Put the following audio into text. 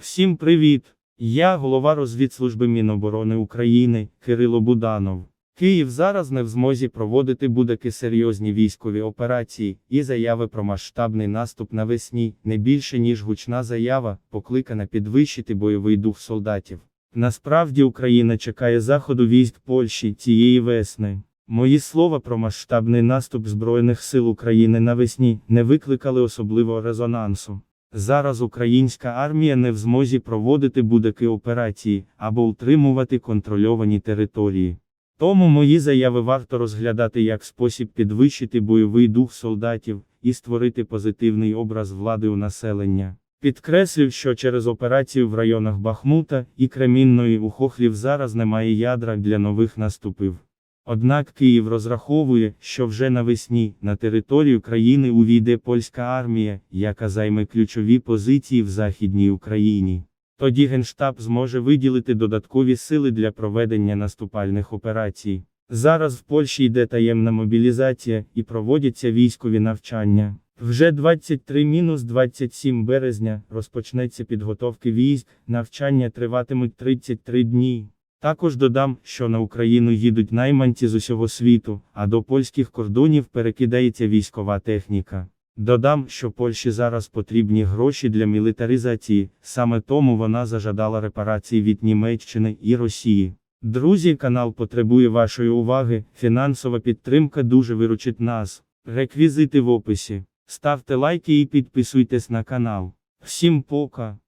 Всім привіт! Я голова розвідслужби Міноборони України Кирило Буданов. Київ зараз не в змозі проводити будь-які серйозні військові операції, і заяви про масштабний наступ навесні не більше ніж гучна заява, покликана підвищити бойовий дух солдатів. Насправді Україна чекає заходу військ Польщі цієї весни. Мої слова про масштабний наступ Збройних сил України навесні не викликали особливого резонансу. Зараз українська армія не в змозі проводити будь-які операції або утримувати контрольовані території. Тому мої заяви варто розглядати як спосіб підвищити бойовий дух солдатів і створити позитивний образ влади у населення. Підкреслив, що через операцію в районах Бахмута і Кремінної у Хохлів зараз немає ядра для нових наступів. Однак Київ розраховує, що вже навесні на територію країни увійде польська армія, яка займе ключові позиції в Західній Україні. Тоді Генштаб зможе виділити додаткові сили для проведення наступальних операцій. Зараз в Польщі йде таємна мобілізація і проводяться військові навчання. Вже 23-27 березня розпочнеться підготовки військ, навчання триватимуть 33 дні. Також додам, що на Україну їдуть найманці з усього світу, а до польських кордонів перекидається військова техніка. Додам, що Польщі зараз потрібні гроші для мілітаризації, саме тому вона зажадала репарації від Німеччини і Росії. Друзі, канал потребує вашої уваги, фінансова підтримка дуже виручить нас. Реквізити в описі. Ставте лайки і підписуйтесь на канал. Всім пока!